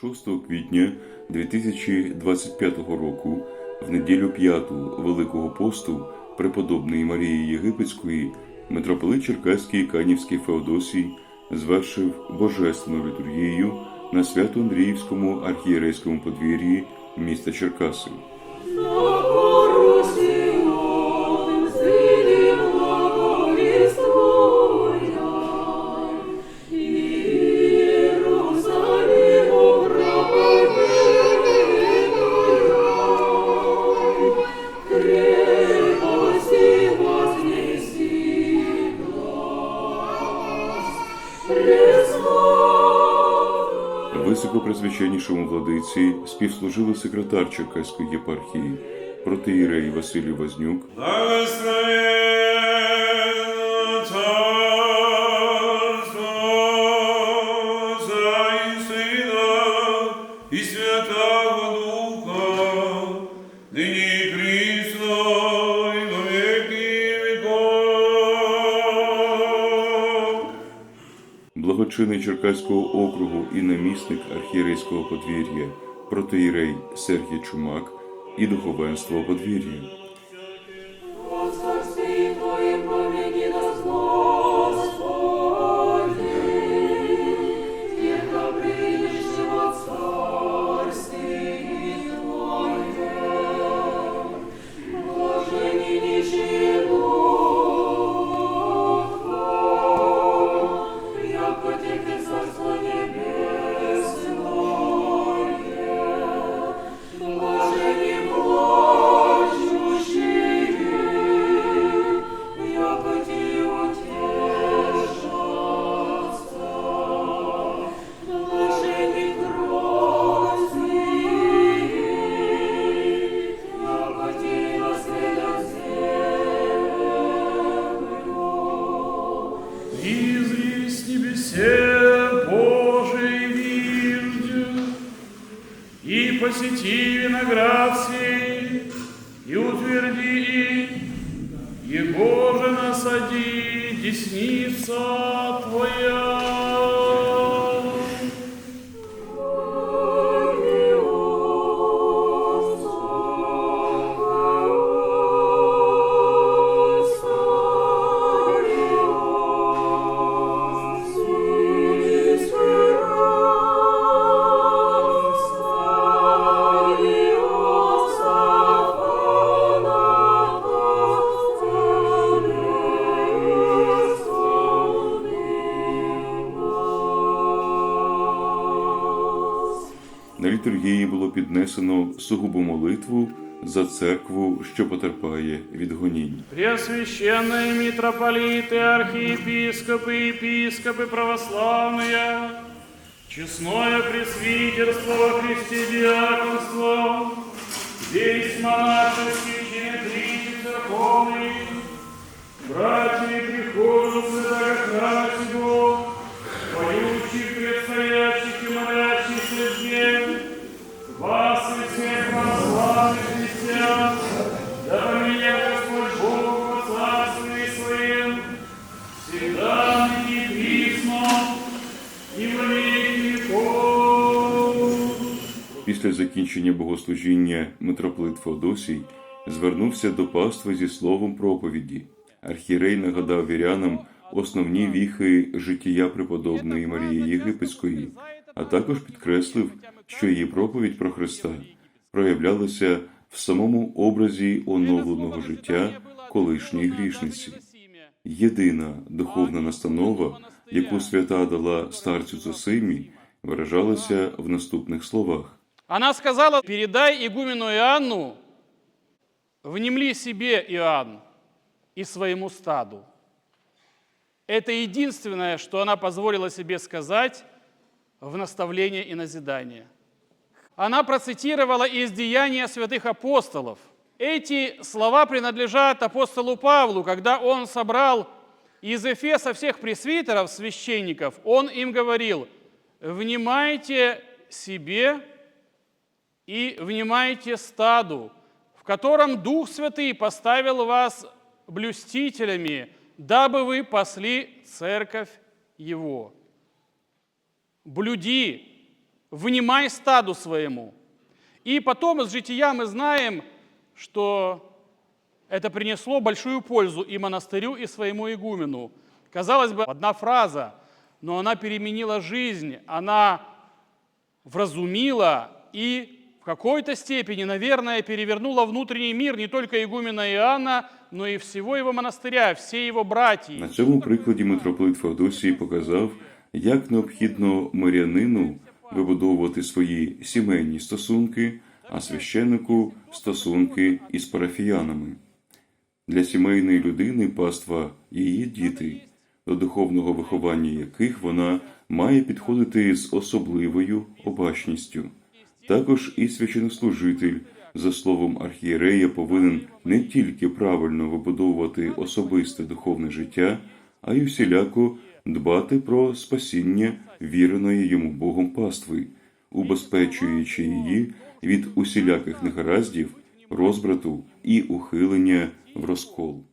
6 квітня 2025 року, в неділю п'яту Великого посту преподобної Марії Єгипетської, митрополит Черкаський Канівський Феодосій звершив божественну літургію на свято-Андріївському архієрейському подвір'ї міста Черкаси. Високопрезвичайнішому владиці співслужили секретар Черкаської єпархії протиєрей Василій Вознюк, Благословенно благочинний Черкаського округу і намісник архієрейського подвір'я протиєрей Сергій Чумак і духовенство подвір'я. Посети виноград сей, и утверди его же насади десница Твоя. На літургії було піднесено сугубу молитву за церкву, що потерпає від гонінь. Преосвященные митрополиты, архиепископы, епископы православные, честное пресвитерство во Христе диаконство, весь монашеский чинетричий церковный, закінчення богослужіння митрополит Феодосій звернувся до пастви зі словом проповіді. Архієрей нагадав вірянам основні віхи життя преподобної Марії Єгипетської, а також підкреслив, що її проповідь про Христа проявлялася в самому образі оновленого життя колишньої грішниці. Єдина духовна настанова, яку свята дала старцю Зосимі, виражалася в наступних словах. Она сказала, передай игумену Иоанну, внемли себе, Иоанн, и своему стаду. Это единственное, что она позволила себе сказать в наставление и назидание. Она процитировала из Деяния святых апостолов. Эти слова принадлежат апостолу Павлу, когда он собрал из Эфеса всех пресвитеров, священников, он им говорил, «Внимайте себе и внимайте стаду, в котором Дух Святый поставил вас блюстителями, дабы вы пасли церковь Его. Блюди, внимай стаду своему. И потом из жития мы знаем, что это принесло большую пользу и монастырю, и своему игумену. Казалось бы, одна фраза, но она переменила жизнь, она вразумила и какой-то степени, наверное, перевернула внутренний мир не только игумена Иоанна, но и всего его монастыря, все его братья. На цьому прикладі митрополит Феодосій показав, як необхідно мирянину вибудовувати свої сімейні стосунки, а священнику стосунки із парафіянами. Для сімейної людини паства її діти, до духовного виховання яких вона має підходити з особливою обачністю. Також і священнослужитель, за словом архієрея, повинен не тільки правильно вибудовувати особисте духовне життя, а й усіляко дбати про спасіння віреної йому Богом пастви, убезпечуючи її від усіляких негараздів, розбрату і ухилення в розкол.